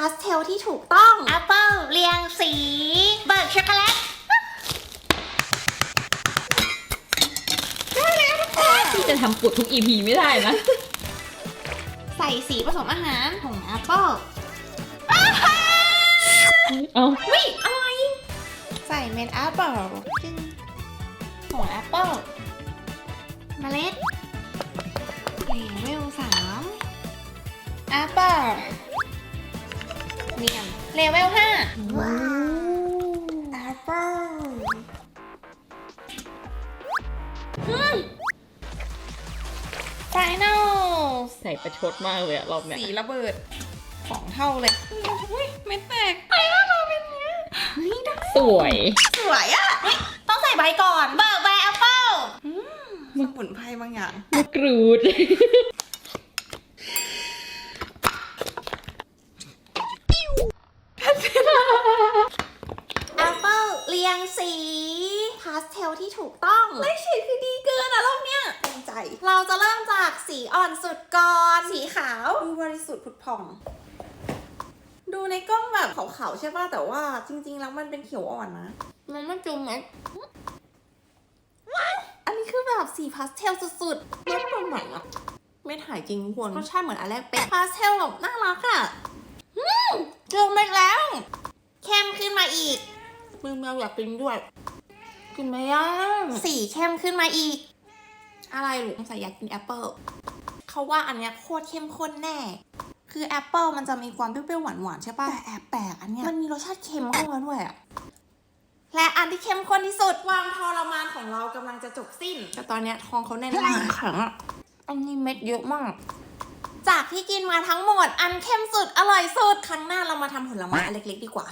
พาสเทลที่ถูกต้องแอปเปิลเรียงสี เบิร์กช็อกโกแลตที่จะทำปุดทุก EP ไม่ได้นะ ใส่สีผสมอาหารผงแอปเปิลเอาวิอะไรใส่เม็ดแอปเปิลจึงผงแอปเปิลเมล็ดเลเวลสามแอปเปิล เนียมเลเวลห้าว้าวแอปเปิลไฟนอลใส่ประชดมากเลยอะรอบเนี้ยสีระเบิดสองเท่าเลยอุ้ยไม่แตกไปแล้วมาเป็นเนี้ยเฮ้ยได้สวย สวยอะต้องใส่ใบก่อน เบิร์กใบแอปเปิลสมุนไพรบางอย่างมะกรูด แอปเปิลเรียงสีพา สเทลที่ถูกต้องเลขฉีดคือดีเกินอะรอบเนี้ยเต็มใจ เราจะเริ่มจากสีอ่อนสุดก่อน สีขาวดูบริสุทธิ์ผุดผ่อง ดูในกล้องแบบขาวๆใช่ป่ะ แต่ว่าจริง ๆ แล้วมันเป็นเขียวอ่อนนะ มันไม่จุ่มไหมอันนี้คือแบบสีพาสเทลสุดๆเม็ดตรงไหนอะเม็ดหายจริงทุกคนรสชาติเหมือนอันแรกเป็นพาสเทลแบบน่ารักอะอืมเจอเม็ดแล้วเข้มขึ้นมาอีกมือแมวอยากกินด้วย กินไหมย่างสีเข้มขึ้นมาอีก อะไรหรือใส่อยากกินแอปเปิลเขาว่าอันเนี้ยโคตรเข้มข้นแน่ คือแอปเปิลมันจะมีความเปรี้ยวๆหวานๆใช่ป่ะแต่แอบแปลกอันเนี้ยมันมีรสชาติเค็มเข้ามาด้วยอะและอันที่เข้มข้นที่สุดความทรมานของเรากำลังจะจบสิ้น แต่ตอนเนี้ยท้องเขาแน่นมากแข็งอะอันนี้เม็ดเยอะมาก จากที่กินมาทั้งหมด อันเข้มสุดอร่อยสุด ครั้งหน้าเรามาทำผลไม้อันเล็กๆดีกว่า